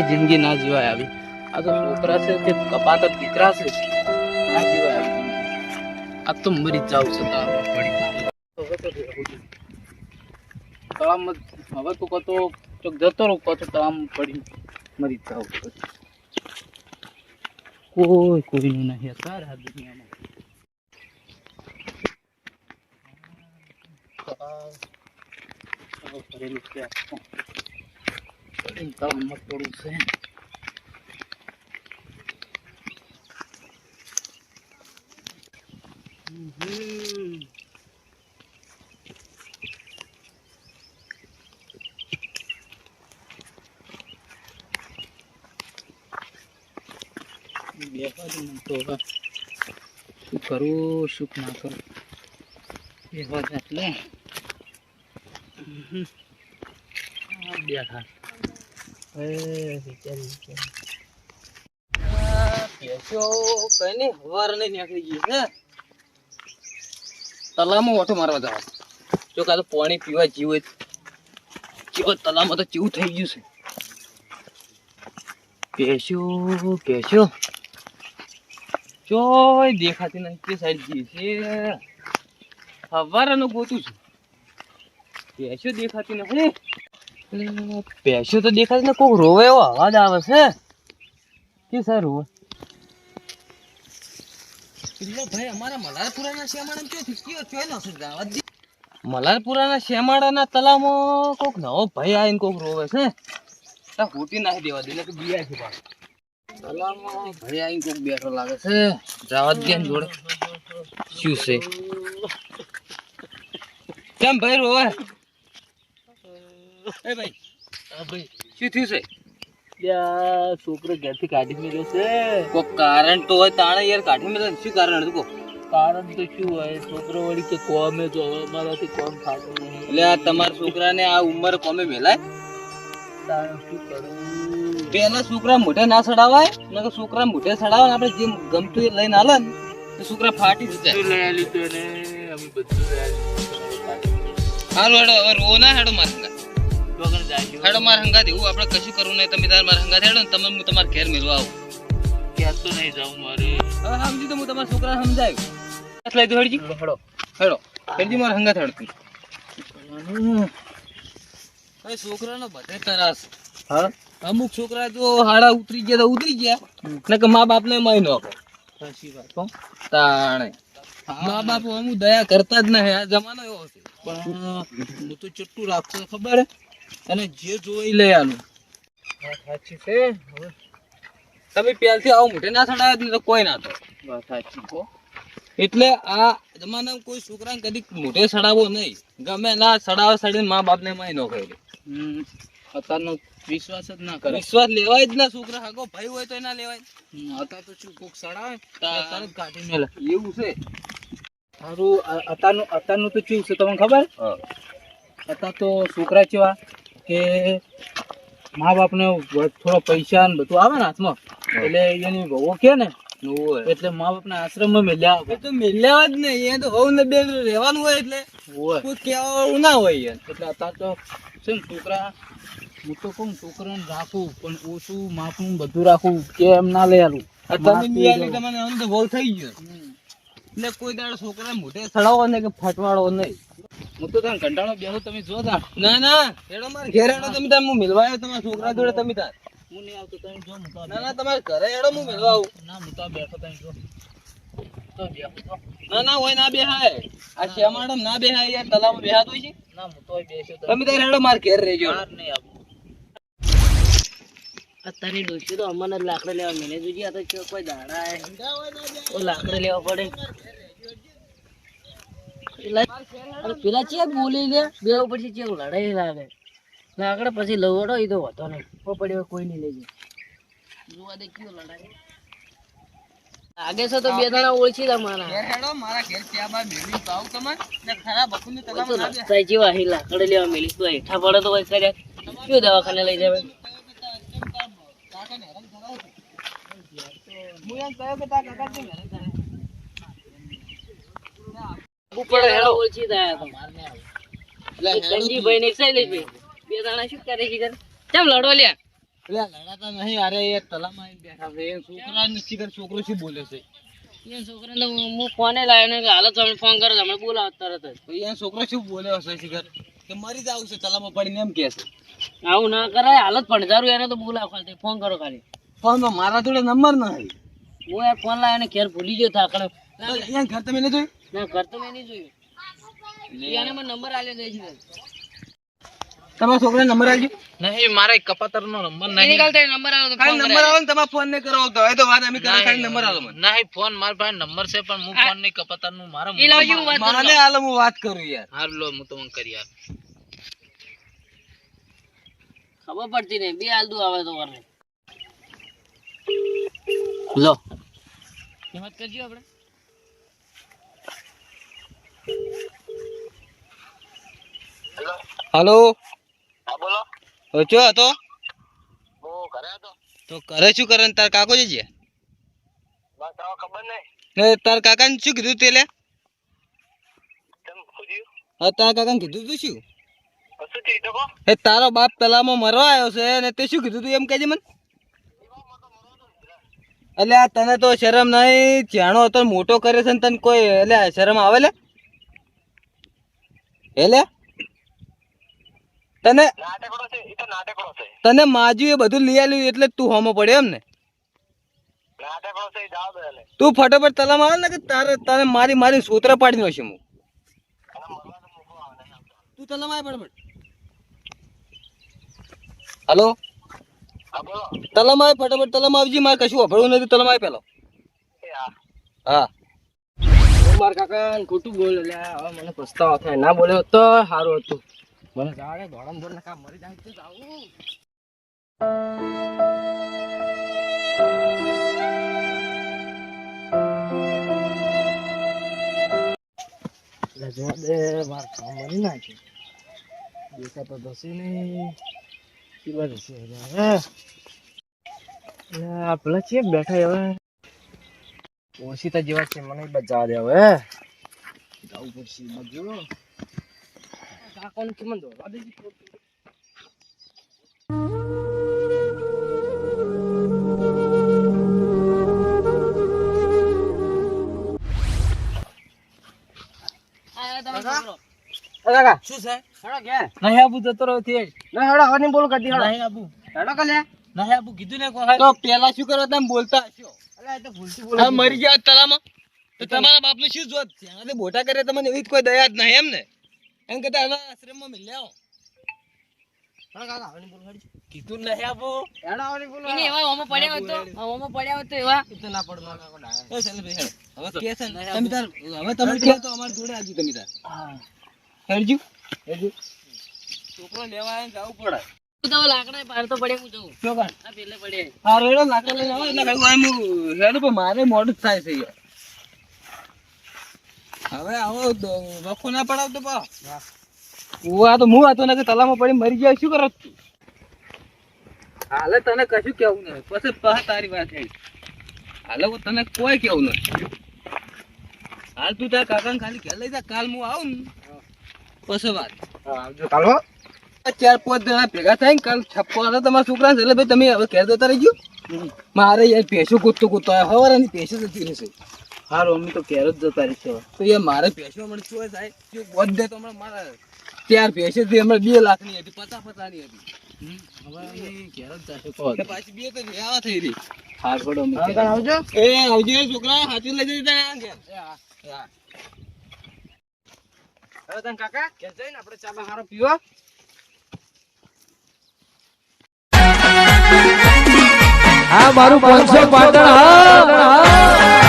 જીવાય જિંદગી ના જીવાય આવી? આ તો છોકરા છે કે કપાત દીકરા છે. ના જીવાય આ તો મરી જાવ છે તાળમાં હવે તો હવે તો જતો રહું કતો તળાવમાં પડી, મરી જાવ કોઈ કોઈનું નહીં અત્યારે આ દુનિયામાં ભરેલું છે પડીને તળાવમાં પડવું છે શું કરું શું ના કરું બેસવા દે એટલે. બેઠા તલાવમાં ઓટો પાણી પીવા જીવ જીવો કેવો તલાવમાં તો જીવું થઈ ગયું છે કેશો કેશો ચોય દેખાતી નથી તે સાઈડ જઈએ છે હવારાનું ગોતું છું. કેશો દેખાતી નથી. ભેંસો તો દેખાય ને કોક રોવે એવો અવાજ આવે છે. કે સર રોવે? મલારપુરાના શ્યામાળા ચોથી કયો ચોય નો છે જવા દે. મલારપુરાના શ્યામાળાના તલાવમાં કોક નવો ભાઈ આવીને કોક રોવે છે. હોટી નાખી દેવા દે કે બીયા છે તલાવમાં ભાઈ આવીને કોક બેઠો લાગે છે. જવા દે જોડે. શું છે? કેમ ભાઈ રોવે? એ ભાઈ. ભાઈ. શું થયું છે? છોકરો ઘરથી કાઢી મેળ્યો છે. કોઈ કારણ તો હોય તાણે યાર કાઢી શું કારણ હતું કારણ તો શું હોય? છોકરો વળી કે કોમે જો હવે મારાથી કોમ થતું નહીં. એટલે આ તમારા છોકરાને આ ઉંમર કોમે મેલાય પેલા છોકરા મોઢે ના સડાવાય ને છોકરા મોઢે ચડાવે ને આપણે જેમ ગમતું એ લઈને હાલે ને તો છોકરા ફાટી જ જાય. લઈ લીધું ને અમે બધું લઈ હાલો હેડો હવે રો ના હેડો માર વગર જાય હેડો માર હંગા દેવું આપણે કશું કરવું નહીં. તમે તાર માર હંગા હેડો ને તમે હું તમાર ઘેર મેળવા આવું. ક્યાં તો નહીં જાઉં મારે. હવે સમજી તો હું તમારા છોકરાને સમજાયું. લઈ દો હેડજી હેડો. હેડો. હેડજી માર હંગા હેડ. તું છોકરાનો બધે તરાસ હા? અમુક છોકરા જો હાડા ઉતરી ગયા તો ઉતરી ગયા. ને કે મા બાપ ને મય નો સાચી વાત. હો. તાણે. મા બાપ અમુક દયા કરતા જ નહીં. આ જમાનો એવો છે. પણ હું તો ચટ્ટુ રાખતો ખબર હે? અને જે જોઈ લઈ આલું. સાચી છે તમે પહેલથી આવું મોટે ના જ તો કોઈ ના તો સાચી હો એટલે આ જમાનામાં કોઈ છોકરાને કદી મોટે સડાવો નહીં. ગમે ના સડાવે સડીને મા બાપને માય નો કહે હમ અત્યારનો વિશ્વાસ જ ના કરે. વિશ્વાસ લેવાય જ ના છોકરા. હાગો ભાઈ હોય તો ના લેવાય. અત્યાર તો શું કોક સડાવે? તરત કાઢી મેલે. એવું છે. તારું અત્યારનું અત્યારનું તો ચૂક છે તમને ખબર? અત્યાર તો છોકરા કેવા? કે મા બાપને ને થોડા પૈસા ને બધું આવે ને હાથમાં એટલે એની વહુ કે ને એટલે મા બાપના આશ્રમમાં મેલ્યા એ તો મેલ્યા જ નહીં એ તો હોવ ને બેન રહેવાનું હોય એટલે હોય. ના હોય એટલે અત્યારે તો છે ને છોકરા હું તો કહું છોકરાને રાખું પણ ઓછું માપનું બધું રાખું કે એમ ના લઈ આલું અત્યારે તમને અનુભવ થઈ ગયો. એટલે કોઈ દાડો છોકરા મોઢે સડાવો ને કે ફટવાડો નહીં. હું તો તને કંટાળો બેહો તમે જો તા ના ના હેડો માર ઘેર હેડો તમે તાર હું મિલવાયો તમારા છોકરા જોડે તમે તાર. હું નહીં આવતો તમે જો હું તો ના ના તમારે ઘરે હેડો હું મિલવા આવું. ના હું તો બેઠો તમે જો. તો બેહો ના ના હોય ના બેહાય. આ શ્યામાડમ ના બેહાય યાર તલાવમાં બેહાતો છે. ના હું બેસ્યો તમે તાર હેડો માર ઘેર રહેજો. બહાર નહીં આવું. અત્યારની ડોસી તો અમને લાકડા લેવા મેને જોજી આ તો કોઈ દાડા. લાકડા લેવા પડે. પેલા ચે બોલી લે? બે પછી ચે લડાઈ લાગે લાકડે પછી લવડો એ તો હતો નહીં. પડ્યો કોઈ નહીં લેજે જોવા દે કયો લડાઈ. લાગે છે તો બે જણા ઓળખી લા મારા હેડો મારા ઘેર ચા બા મેળવી પાવ તમે ને ખરા બકુની તો તલાવમાં ના બેહાય. રસ્તાય હી લાકડા લેવા મેલી તો હેઠા પડે તો કર્યા કયો દવાખાને લઈ જાય હું એમ કહ્યો કે તારા કાકા કેમ હેરાન પડે હેડો. ઓછી થાય તો. એક હેડો ને એક શૈલેષભાઈ બે દાણા શું કરે છે કેમ લડો લ્યા? એટલે લડાતા નહીં અરે એ તલામાં આવીને બેઠા છે. એ છોકરા નથી કર છોકરો શું બોલે છે? એ છોકરાને હું ફોને લાવ્યો ને કે હાલો તમે ફોન કરો તમે બોલાવો તરત જ. તો એ છોકરો શું બોલે હશે શિખર? કે મરી જાવ છે તલામાં પડીને એમ કે છે. આવું ના કરાય હાલત ભણજારું એને તો બોલાવો ખાલી ફોન કરો ખાલી. ફોનમાં મારા જોડે નંબર ના હું એ ફોન લાવ્યો ને ઘેર ભૂલી ગયો થાકડો ઘર તમે નહીં જોયું? ના કરતો મેં નહીં જોયું. એને મને નંબર આલ્યો દે છે તમારા છોકરાને નંબર આવજો નહીં મારે કપાતર નો નંબર એની કાલ નંબર આવ્યો ખાલી નંબર આવે ને તમારે ફોન નહીં કરવો તો. એ તો વાત અમે કરે ખાલી નંબર આલો મને. નહીં ફોન મારા પાસે નંબર છે પણ હું ફોન નહીં કપાતરનું મારા એ લાવજો હું વાત મને હાલ હું વાત કરું યાર. હાર લો હું તમને કરી યાર ખબર પડતી નહીં. બે હાલ દુ આવે તો વરને. લો. હિંમત કરજો આપણે. હાલો? બોલો. ચો હતો? તો કરે શું કરે ને તાર કાકો ને તાર કાકાને શું કીધું તે લે હા તારા કાકાને કીધું તું શું? એ તારો બાપ પેલામાં મરવા આવ્યો છે ને તે શું કીધું તું એમ કહેજે મને? એટલે આ તને તો શરમ નહીં જાણો હતો ને મોટો કરે છે ને તને કોઈ એટલે શરમ આવે લે? એટલે તને તને માજુ એ બધું લઈ આવ્યું એટલે તું હોમો પડ્યો એમ ને તું ફટાફટ તલા માર ને કે તારે તારે મારી મારી સૂત્ર પાડી નાખશે હું તું તલા માર ફટાફટ. હલો? તલામાં આવે ફટાફટ તલામાં આવજી મારે કશું અભળવું નથી તલમાય પેલો. હા. મારા કાકા ખોટું બોલ મને પસ્તાવો થાય. ના બોલ્યો તો સારું હતું. મને જાડે દોડમ દોડ કામ મરી જાય તો જાવું એટલે જો દે માર કામ મરી નાખ્યું દેખા તો દસી નહીં કી બાજુ છે હવે એટલે આ પેલા છે બેઠા હવે ઓછી જેવા છે મને બચાવ દે હવે જવું પડશે બાજુ કાકોને કેમ દોડવા દેજે શું છે નહીં આબુ જતો રહ્યો તે નહીં બોલ કરતી નહીં આબુ હેડો કલે નહીં આબુ કીધું ને કોઈ તો પેલા શું કરો તમે બોલતા હશો આ મરી ગયા તલામાં? તો તમારા બાપને શું જોત જ્યાંથી બોટા કરે તમને એવી કોઈ દયા જ નહીં, એમ ને? એમ કહેતા આશ્રમમાં કીધું નહીં એને એવા પડ્યા હતો પડ્યા હતો એવા. ના. હવે કે છે તમે તાર હવે તમે કહો તો અમારી જોડે આવજો તમે તાર. હેડજો. હેડજો. છોકરો લેવા આવીને જવું પડે. તું તો લાકડા પાર તો પડે હું જઉં શું કર આ પેલે પડે હા રેડો લાકડા લઈને આવો એટલે કહ્યું આમ હેડ પણ મારે મોડું જ થાય છે યાર. હવે આવો વખો ના પડાવતો પા. આ તો હું હતો ને તલામાં પડી મરી ગયા શું કરો? હાલે તને કશું કેવું નહીં પછી પાછા તારી વાત થઈ હાલે હું તને કોઈ કેવું નહીં હાલ તું તારા કાકા ખાલી ઘેર લઈ જા કાલ હું આવું ને. પછી વાત. આ ચાર પાંચ જણા ભેગા થાય ને કાલ છપ્પો આવે તમારા છોકરા એટલે ભાઈ તમે હવે ઘેર જતા રહી ગયો મારે યાર ભેંસો કૂદતો કૂદતો આવ્યા હવારાની ભેંસો જતી રહેશે. હારું અમે તો ઘેર જ જતા રહીશું તો યાર મારે ભેંસો મને શું થાય જો બોધ દે તો હમણાં મારા ચાર ભેંસો થી હમણાં બે હતી પચાસ પચાસની હતી. હવે અમે ઘેર જ જશું. પાછી બે તો આવા થઈ રહી. હાર પડો આવજો. એ આવજો છોકરા હાથી લઈ જઈ ઘેર. હા. હવે તને કાકા ઘેર જઈને આપણે ચા હારો પીવા. આ મારું પાંચસો પાટણ હા.